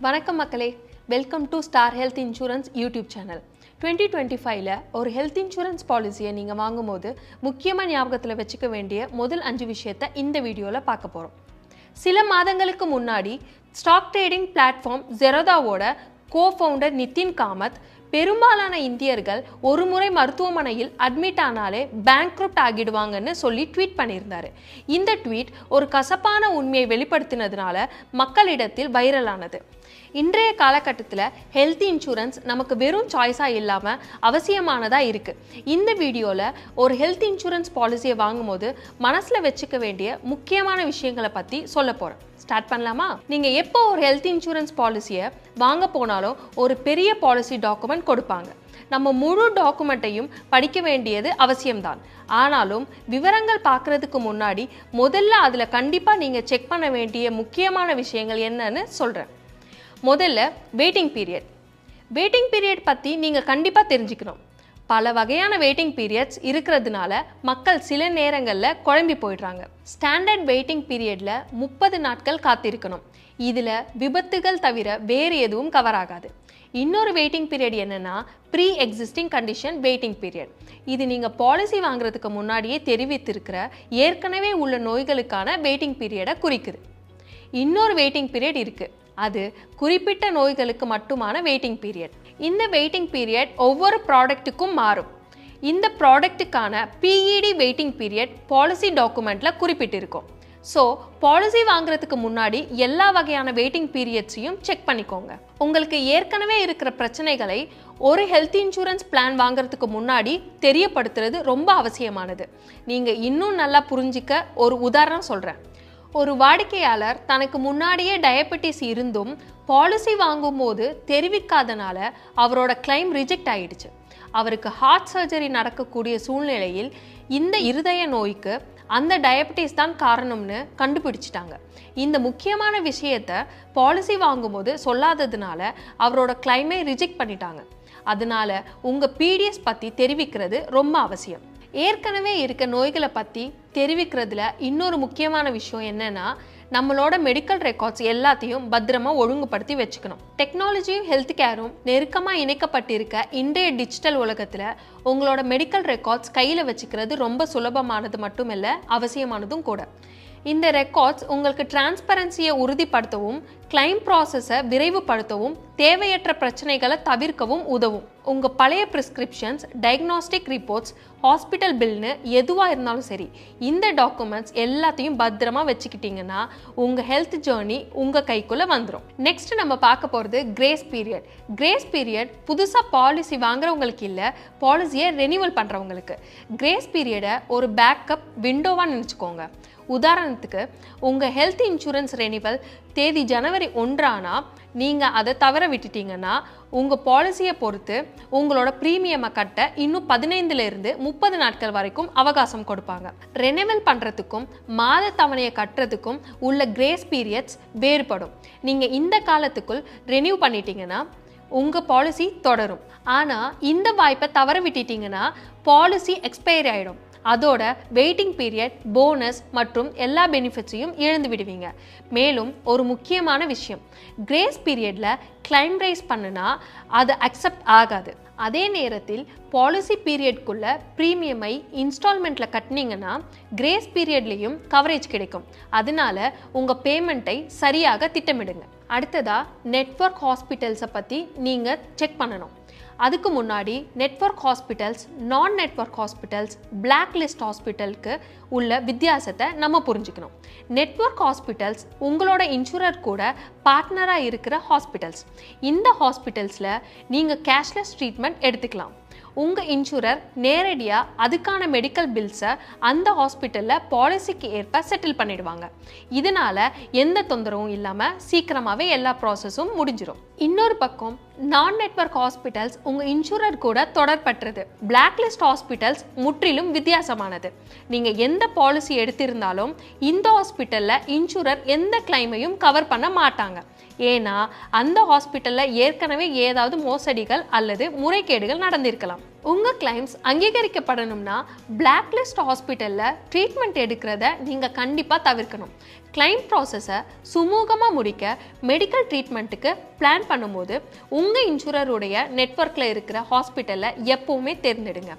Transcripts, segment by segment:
வணக்கம் மக்களே. Welcome to Star Health Insurance YouTube channel twenty twenty ஃபைவ்ல ஒரு ஹெல்த் இன்சூரன்ஸ் பாலிசியை நீங்கள் வாங்கும்போது முக்கியமாக ஞாபகத்தில் வச்சுக்க வேண்டிய முதல் அஞ்சு விஷயத்தை இந்த வீடியோவில் பார்க்க போகிறோம் சில மாதங்களுக்கு முன்னாடி ஸ்டாக் ட்ரேடிங் பிளாட்ஃபார்ம் ஜெரோதாவோட கோ ஃபவுண்டர் நிதின் காமத் பெரும்பாலான இந்தியர்கள் ஒரு முறை மருத்துவமனையில் அட்மிட் ஆனாலே பேங்க்ரப்ட் ஆகிடுவாங்கன்னு சொல்லி ட்வீட் பண்ணியிருந்தார். இந்த ட்வீட் ஒரு கசப்பான உண்மையை வெளிப்படுத்தினதுனால மக்களிடத்தில் வைரலானது இன்றைய காலகட்டத்தில் ஹெல்த் இன்சூரன்ஸ் நமக்கு வெறும் சாய்ஸாக இல்லாமல் அவசியமானதாக இருக்குது இந்த வீடியோவில் ஒரு ஹெல்த் இன்சூரன்ஸ் பாலிசியை வாங்கும்போது மனசில் வச்சுக்க வேண்டிய முக்கியமான விஷயங்களை பற்றி சொல்ல போகிறேன் ஸ்டார்ட் பண்ணலாமா? நீங்கள் எப்போ ஒரு ஹெல்த் இன்சூரன்ஸ் பாலிசியை வாங்க போனாலும் ஒரு பெரிய பாலிசி டாக்குமெண்ட் கொடுப்பாங்க. நம்ம முழு டாக்குமெண்ட்டையும் படிக்க வேண்டியது அவசியம்தான். ஆனாலும் விவரங்கள் பார்க்குறதுக்கு முன்னாடி முதல்ல அதில் கண்டிப்பாக நீங்கள் செக் பண்ண வேண்டிய முக்கியமான விஷயங்கள் என்னன்னு சொல்கிறேன் முதல்ல வெயிட்டிங் பீரியட் வெயிட்டிங் பீரியட் பற்றி நீங்கள் கண்டிப்பாக தெரிஞ்சுக்கணும். பல வகையான வெயிட்டிங் பீரியட்ஸ் இருக்கிறதுனால மக்கள் சில நேரங்களில் குழம்பி போயிடுறாங்க. ஸ்டாண்டர்ட் வெயிட்டிங் பீரியடில் முப்பது நாட்கள் காத்திருக்கணும். இதில் விபத்துகள் தவிர வேறு எதுவும் கவர் ஆகாது. இன்னொரு வெயிட்டிங் பீரியட் என்னென்னா pre existing condition waiting period இது நீங்கள் பாலிசி வாங்குறதுக்கு முன்னாடியே தெரிவித்திருக்கிற ஏற்கனவே உள்ள நோய்களுக்கான வெயிட்டிங் பீரியடை குறிக்குது. இன்னொரு வெயிட்டிங் பீரியட் இருக்குது அது குறிப்பிட்ட நோய்களுக்கு மட்டுமான வெயிட்டிங் பீரியட் இந்த வெயிட்டிங் பீரியட் ஒவ்வொரு ப்ராடக்ட்டுக்கும் மாறும். இந்த ப்ராடக்ட்டுக்கான பிஇடி வெயிட்டிங் பீரியட் பாலிசி டாக்குமெண்ட்டில் குறிப்பிட்டிருக்கும். ஸோ பாலிசி வாங்குறதுக்கு முன்னாடி எல்லா வகையான வெயிட்டிங் பீரியட்ஸையும் செக் பண்ணிக்கோங்க. உங்களுக்கு ஏற்கனவே இருக்கிற பிரச்சனைகளை ஒரு ஹெல்த் இன்சூரன்ஸ் பிளான் வாங்குறதுக்கு முன்னாடி தெரியப்படுத்துறது ரொம்ப அவசியமானது. நீங்கள் இன்னும் நல்லா புரிஞ்சிக்க ஒரு உதாரணம் சொல்கிறேன் ஒரு வாடிக்கையாளர் தனக்கு முன்னாடியே டயபெட்டிஸ் இருந்தும் பாலிசி வாங்கும்போது தெரிவிக்காதனால அவரோட கிளைம் ரிஜெக்ட் ஆயிடுச்சு. அவருக்கு ஹார்ட் சர்ஜரி நடக்கக்கூடிய சூழ்நிலையில் இந்த இருதய நோய்க்கு அந்த டயபெட்டிஸ் தான் காரணம்னு கண்டுபிடிச்சிட்டாங்க. இந்த முக்கியமான விஷயத்த பாலிசி வாங்கும்போது சொல்லாததுனால அவரோட கிளைமை ரிஜெக்ட் பண்ணிட்டாங்க. அதனால உங்கள் பிடிஎஸ் பற்றி தெரிவிக்கிறது ரொம்ப அவசியம். ஏற்கனவே இருக்க நோய்களை பற்றி தெரிவிக்கிறதுல இன்னொரு முக்கியமான விஷயம் என்னன்னா நம்மளோட மெடிக்கல் ரெக்கார்ட்ஸ் எல்லாத்தையும் பத்திரமா ஒழுங்குபடுத்தி வச்சுக்கணும். டெக்னாலஜியும் ஹெல்த் கேரும் நெருக்கமாக இணைக்கப்பட்டிருக்க இன்றைய டிஜிட்டல் உலகத்தில் உங்களோட மெடிக்கல் ரெக்கார்ட்ஸ் கையில் வச்சுக்கிறது ரொம்ப சுலபமானது மட்டும் இல்லை அவசியமானதும் கூட. இந்த ரெக்கார்ட்ஸ் உங்களுக்கு டிரான்ஸ்பரன்சியை உறுதிப்படுத்தவும் கிளைம் ப்ராசஸை விரைவுபடுத்தவும் தேவையற்ற பிரச்சனைகளை தவிர்க்கவும் உதவும். உங்கள் பழைய ப்ரிஸ்கிரிப்ஷன்ஸ் டயக்னாஸ்டிக் ரிப்போர்ட்ஸ் ஹாஸ்பிட்டல் பில்னு எதுவாக இருந்தாலும் சரி இந்த டாக்குமெண்ட்ஸ் எல்லாத்தையும் பத்திரமா வச்சுக்கிட்டிங்கன்னா உங்கள் ஹெல்த் ஜேர்னி உங்கள் கைக்குள்ளே வந்துடும் நெக்ஸ்ட் நம்ம பார்க்க போகிறது கிரேஸ் பீரியட் கிரேஸ் பீரியட் புதுசாக பாலிசி வாங்குறவங்களுக்கு இல்லை பாலிசியை ரெனியூவல் பண்ணுறவங்களுக்கு கிரேஸ் பீரியடை ஒரு பேக்கப் விண்டோவாக நினச்சிக்கோங்க. உதாரணத்துக்கு உங்கள் ஹெல்த் இன்சூரன்ஸ் ரெனிவல் தேதி ஜனவரி ஒன்றானா நீங்கள் அதை தவற விட்டுட்டீங்கன்னா உங்கள் பாலிசியை பொறுத்து உங்களோட ப்ரீமியமை கட்ட இன்னும் பதினைந்துலேருந்து முப்பது நாட்கள் வரைக்கும் அவகாசம் கொடுப்பாங்க. ரெனிவல் பண்ணுறதுக்கும் மாத தவணையை கட்டுறதுக்கும் உள்ள கிரேஸ் பீரியட்ஸ் வேறுபடும். நீங்கள் இந்த காலத்துக்குள் ரெனியூ பண்ணிட்டீங்கன்னா உங்கள் பாலிசி தொடரும். ஆனால் இந்த வாய்ப்பை தவற விட்டுட்டீங்கன்னா பாலிசி எக்ஸ்பயரி ஆகிடும் அதோட வெயிட்டிங் பீரியட் போனஸ் மற்றும் எல்லா பெனிஃபிட்ஸையும் இழந்து விடுவீங்க. மேலும் ஒரு முக்கியமான விஷயம் கிரேஸ் பீரியடில் கிளைம் ரைஸ் பண்ணுனா அது அக்செப்ட் ஆகாது. அதே நேரத்தில் பாலிசி பீரியட்குள்ள ப்ரீமியமை இன்ஸ்டால்மெண்ட்டில் கட்டினீங்கன்னா கிரேஸ் பீரியட்லேயும் கவரேஜ் கிடைக்கும். அதனால உங்கள் பேமெண்ட்டை சரியாக திட்டமிடுங்க. அடுத்ததாக நெட்வொர்க் ஹாஸ்பிட்டல்ஸை பற்றி நீங்கள் செக் பண்ணணும். அதுக்கு முன்னாடி நெட்வொர்க் ஹாஸ்பிட்டல்ஸ் நான் நெட்வொர்க் ஹாஸ்பிட்டல்ஸ் பிளாக் லிஸ்ட் ஹாஸ்பிட்டலுக்கு உள்ள வித்தியாசத்தை நம்ம புரிஞ்சுக்கணும். நெட்ஒர்க் ஹாஸ்பிட்டல்ஸ் உங்களோட இன்சூரர் கூட பார்ட்னராக இருக்கிற ஹாஸ்பிட்டல்ஸ் இந்த ஹாஸ்பிட்டல்ஸில் நீங்கள் கேஷ்லெஸ் ட்ரீட்மெண்ட் எடுத்துக்கலாம். உங்கள் இன்சூரர் நேரடியாக அதுக்கான மெடிக்கல் பில்ஸை அந்த ஹாஸ்பிட்டலில் பாலிசிக்கு ஏற்ப செட்டில் பண்ணிடுவாங்க. இதனால் எந்த தொந்தரவும் இல்லாமல் சீக்கிரமாகவே எல்லா ப்ராசஸும் முடிஞ்சிடும் இன்னொரு பக்கம் நான் நெட்வொர்க் ஹாஸ்பிட்டல்ஸ் உங்கள் இன்சூரர் கூட தொடர்பற்றது பிளாக் லிஸ்ட் ஹாஸ்பிட்டல்ஸ் முற்றிலும் வித்தியாசமானது. நீங்கள் எந்த பாலிசி எடுத்திருந்தாலும் இந்த ஹாஸ்பிட்டலில் இன்சூரர் எந்த கிளைமையும் கவர் பண்ண மாட்டாங்க. ஏன்னா அந்த ஹாஸ்பிட்டலில் ஏற்கனவே ஏதாவது மோசடிகள் அல்லது முறைகேடுகள் நடந்திருக்கலாம். உங்கள் கிளைம்ஸ் அங்கீகரிக்கப்படணும்னா பிளாக் லிஸ்ட் ஹாஸ்பிட்டலில் ட்ரீட்மெண்ட் எடுக்கிறத நீங்கள் கண்டிப்பாக தவிர்க்கணும். கிளைம் ப்ராசஸை சுமூகமாக முடிக்க மெடிக்கல் ட்ரீட்மெண்ட்டுக்கு பிளான் பண்ணும்போது உங்கள் இன்சூரருடைய நெட்வொர்க்கில் இருக்கிற ஹாஸ்பிட்டலை எப்போவுமே தேர்ந்தெடுங்க.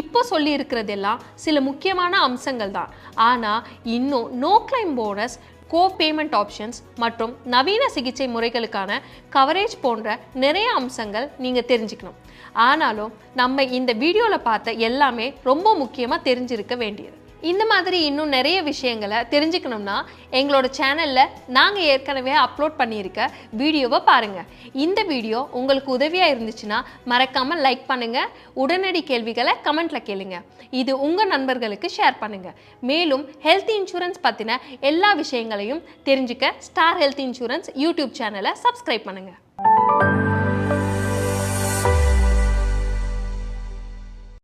இப்போ சொல்லி இருக்கிறதெல்லாம் சில முக்கியமான அம்சங்கள் தான். ஆனால் இன்னும் no claim bonus co payment options மற்றும் நவீன சிகிச்சை முறைகளுக்கான கவரேஜ் போன்ற நிறைய அம்சங்கள் நீங்கள் தெரிஞ்சுக்கணும். ஆனாலும் நம்ம இந்த வீடியோவில் பார்த்த எல்லாமே ரொம்ப முக்கியமாக தெரிஞ்சிருக்க வேண்டியது. இந்த மாதிரி இன்னும் நிறைய விஷயங்களை தெரிஞ்சுக்கணும்னா எங்களோட சேனலில் நாங்கள் ஏற்கனவே அப்லோட் பண்ணியிருக்க வீடியோவை பாருங்கள் இந்த வீடியோ உங்களுக்கு உதவியாக இருந்துச்சுன்னா மறக்காமல் லைக் பண்ணுங்கள் உடனடி கேள்விகளை கமெண்ட்டில் கேளுங்க. இது உங்கள் நண்பர்களுக்கு ஷேர் பண்ணுங்கள் மேலும் ஹெல்த் இன்சூரன்ஸ் பற்றின எல்லா விஷயங்களையும் தெரிஞ்சுக்க ஸ்டார் ஹெல்த் இன்சூரன்ஸ் யூடியூப் சேனலை சப்ஸ்கிரைப் பண்ணுங்கள்